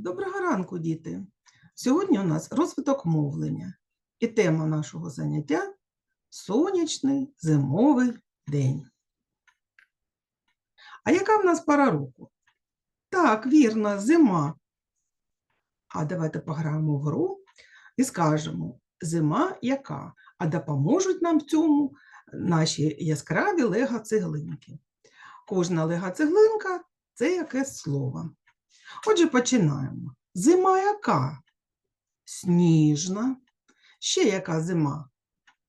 Доброго ранку, діти! Сьогодні у нас розвиток мовлення і тема нашого заняття сонячний зимовий день. А яка в нас пора року? Так, вірно, зима. А давайте пограємо в гру і скажемо, зима яка? А допоможуть нам в цьому наші яскраві лего-цеглинки. Кожна лего-цеглинка – це якесь слово. Отже, починаємо. Зима яка? Сніжна. Ще яка зима?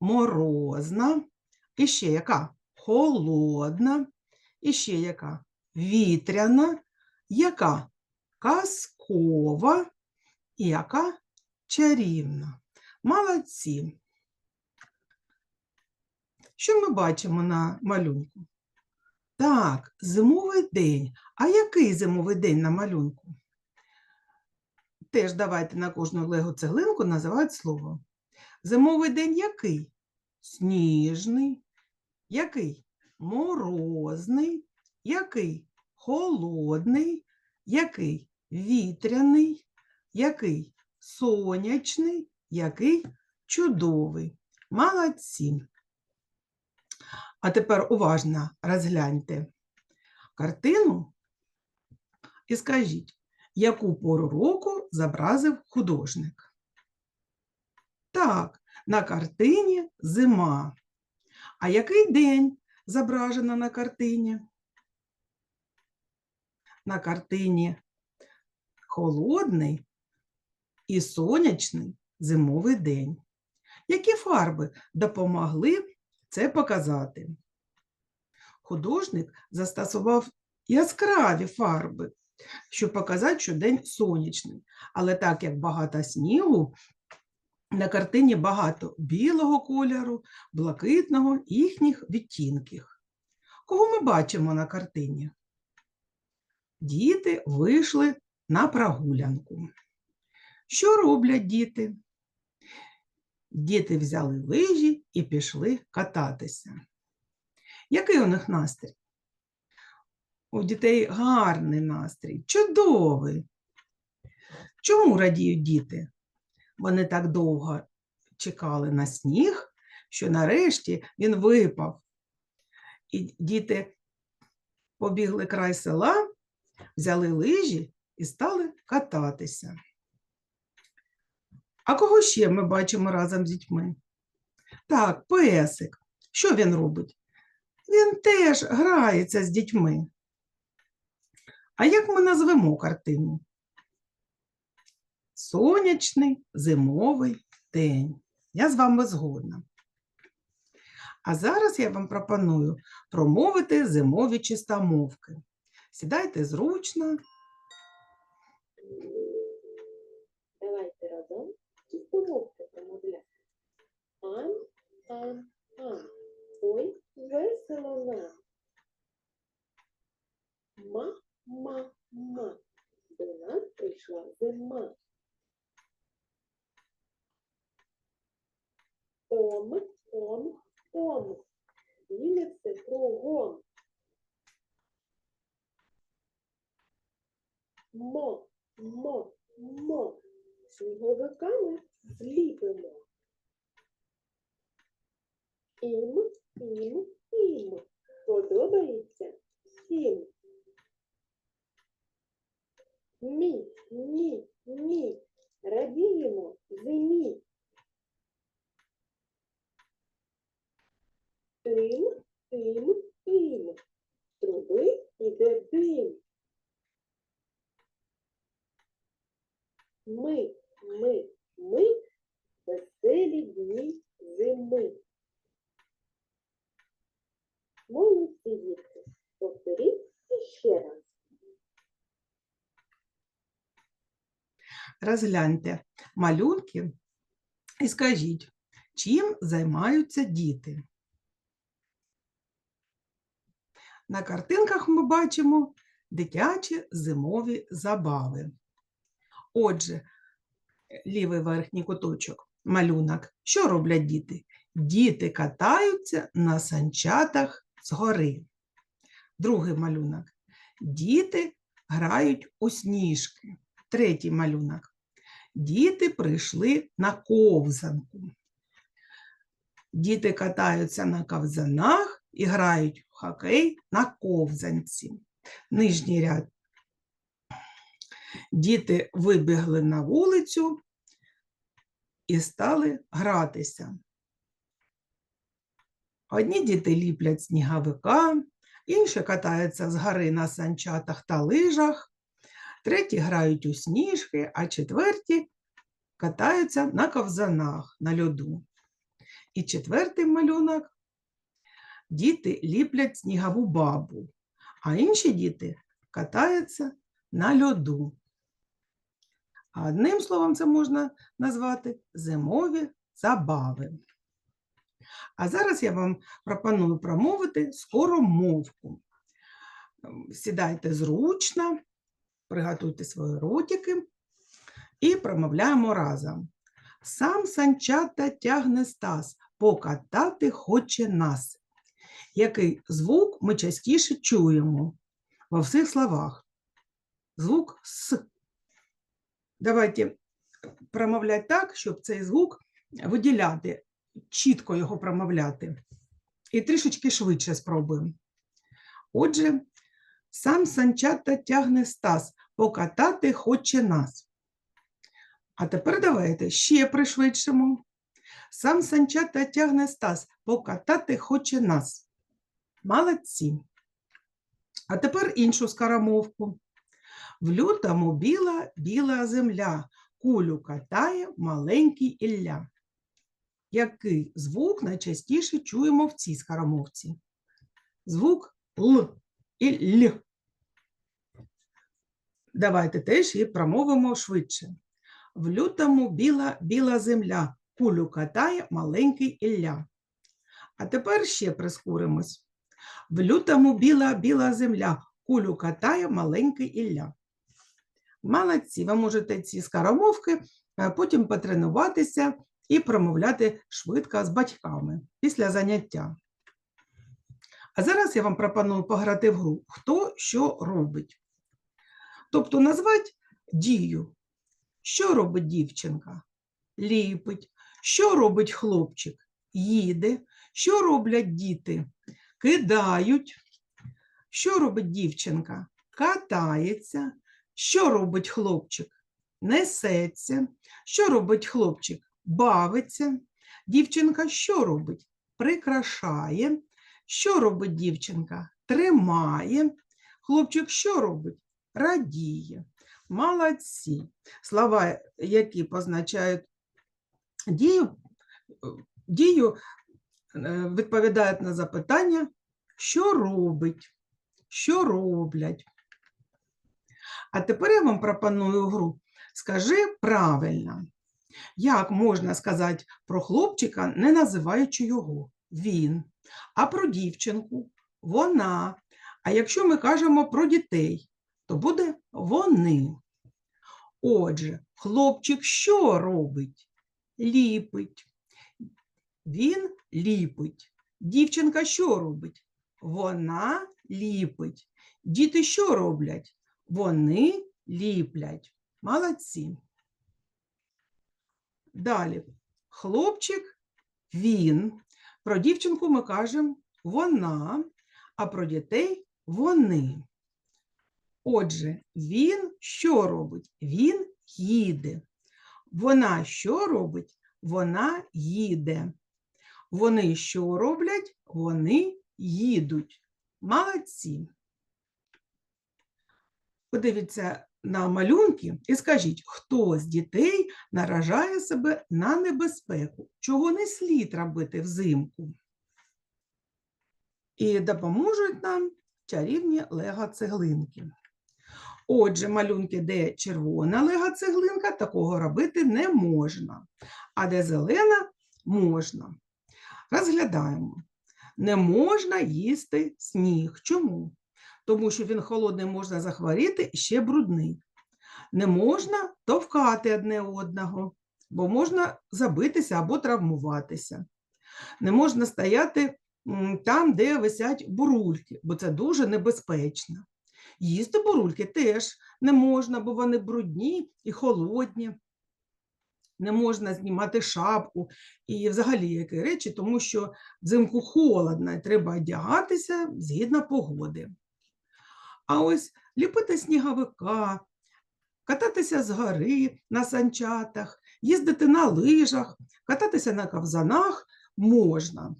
Морозна. І ще яка? Холодна. І ще яка? Вітряна. Яка? Казкова. І яка? Чарівна. Молодці. Що ми бачимо на малюнку? Так, зимовий день. А який зимовий день на малюнку? Теж давайте на кожну лего-цеглинку називають слово. Зимовий день який? Сніжний. Який? Морозний. Який? Холодний. Який? Вітряний. Який? Сонячний. Який? Чудовий. Молодці. А тепер уважно розгляньте картину і скажіть, яку пору року зобразив художник? Так, на картині зима. А який день зображено на картині? На картині холодний і сонячний зимовий день. Які фарби допомогли це показати? Художник застосував яскраві фарби, щоб показати, що день сонячний. Але так як багато снігу, на картині багато білого кольору, блакитного їхніх відтінків. Кого ми бачимо на картині? Діти вийшли на прогулянку. Що роблять діти? Діти взяли лижі і пішли кататися. Який у них настрій? У дітей гарний настрій, чудовий. Чому радіють діти? Вони так довго чекали на сніг, що нарешті він випав. І діти побігли край села, взяли лижі і стали кататися. А кого ще ми бачимо разом з дітьми? Так, песик. Що він робить? Він теж грається з дітьми. А як ми назвемо картину? Сонячний зимовий день. Я з вами згодна. А зараз я вам пропоную промовити зимові чистомовки. Сідайте зручно. Чистомовки промовляти. Ан, ан, ан. Ой, весело нам. Ма, ма, ма. До нас прийшла зима. Ом, ом, ом. Все кругом. Мо, мо, мо. Сніговиками зліпимо. Ім, ім, ім. Подобається всім. Мі, мі, мі. Радіємо зимі. Молодці дітки. Повторіть іще раз. Розгляньте малюнки і скажіть, чим займаються діти. На картинках ми бачимо дитячі зимові забави. Отже, лівий верхній куточок, малюнок. Що роблять діти? Діти катаються на санчатах згори. Другий малюнок. Діти грають у сніжки. Третій малюнок. Діти прийшли на ковзанку. Діти катаються на ковзанах і грають в хокей на ковзанці. Нижній ряд. Діти вибігли на вулицю і стали гратися. Одні діти ліплять сніговика, інші катаються з гори на санчатах та лижах, треті грають у сніжки, а четверті катаються на ковзанах на льоду. І четвертий малюнок діти ліплять снігову бабу, а інші діти катаються на льоду. А одним словом це можна назвати зимові забави. А зараз я вам пропоную промовити скоромовку. Ем, Сідайте зручно, приготуйте свої ротики і промовляємо разом. Сам санчата тягне стас, покатати хоче нас. Який звук ми частіше чуємо во всіх словах? Звук С. Давайте промовляти так, щоб цей звук виділяти, чітко його промовляти. І трішечки швидше спробуємо. Отже, сам санчата тягне стас, покатати хоче нас. А тепер давайте ще пришвидшимо. Сам санчата тягне стас, покатати хоче нас. Молодці. А тепер іншу скарамовку. В лютому біла біла земля, кулю катає маленький Ілля. Який звук найчастіше чуємо в цій скарамовці? Звук Л і Л. Давайте теж її промовимо швидше. В лютому біла біла земля, кулю катає маленький Ілля. А тепер ще прискоримось. В лютому біла біла земля, кулю катає маленький Ілля. Молодці, ви можете ці скаромовки е, потім потренуватися і промовляти швидко з батьками після заняття. А зараз я вам пропоную пограти в гру Хто що робить. Тобто назвати дію. Що робить дівчинка? Ліпить. Що робить хлопчик? Їде. Що роблять діти? Кидають. Що робить дівчинка? Катається. Що робить хлопчик? Несеться. Що робить хлопчик? Бавиться. Дівчинка що робить? Прикрашає. Що робить дівчинка? Тримає. Хлопчик що робить? Радіє. Молодці. Слова, які позначають дію, дію е, відповідають на запитання, що робить, що роблять. А тепер я вам пропоную гру. Скажи правильно, як можна сказати про хлопчика, не називаючи його він, а про дівчинку вона. А якщо ми кажемо про дітей, то буде вони. Отже, хлопчик що робить? Ліпить. Він ліпить. Дівчинка що робить? Вона ліпить. Діти що роблять? Вони ліплять. Молодці. Далі. Хлопчик він. Про дівчинку ми кажемо вона, а про дітей вони. Отже, він що робить? Він їде. Вона що робить? Вона їде. Вони що роблять? Вони їдуть. Молодці. Подивіться на малюнки і скажіть, хто з дітей наражає себе на небезпеку, чого не слід робити взимку. І допоможуть нам чарівні лего-цеглинки. Отже, малюнки, де червона лего-цеглинка, такого робити не можна, а де зелена можна. Розглядаємо. Не можна їсти сніг. Чому? Тому що він холодний можна захворіти ще брудний. Не можна товкати одне одного, бо можна забитися або травмуватися. Не можна стояти там, де висять бурульки, бо це дуже небезпечно. Їсти бурульки теж не можна, бо вони брудні і холодні. Не можна знімати шапку і взагалі які речі, тому що взимку холодно і треба одягатися згідно погоди. А ось ліпити сніговика, кататися з гори на санчатах, їздити на лижах, кататися на ковзанах можна.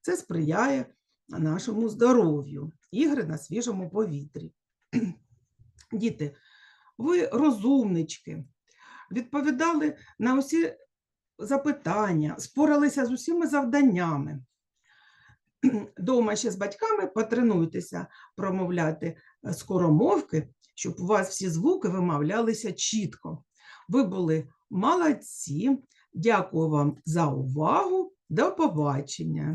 Це сприяє нашому здоров'ю, ігри на свіжому повітрі. Діти, ви розумнички, відповідали на усі запитання, споралися з усіма завданнями. Дома ще з батьками потренуйтеся промовляти е, скоромовки, щоб у вас всі звуки вимовлялися чітко. Ви були молодці. Дякую вам за увагу. До побачення.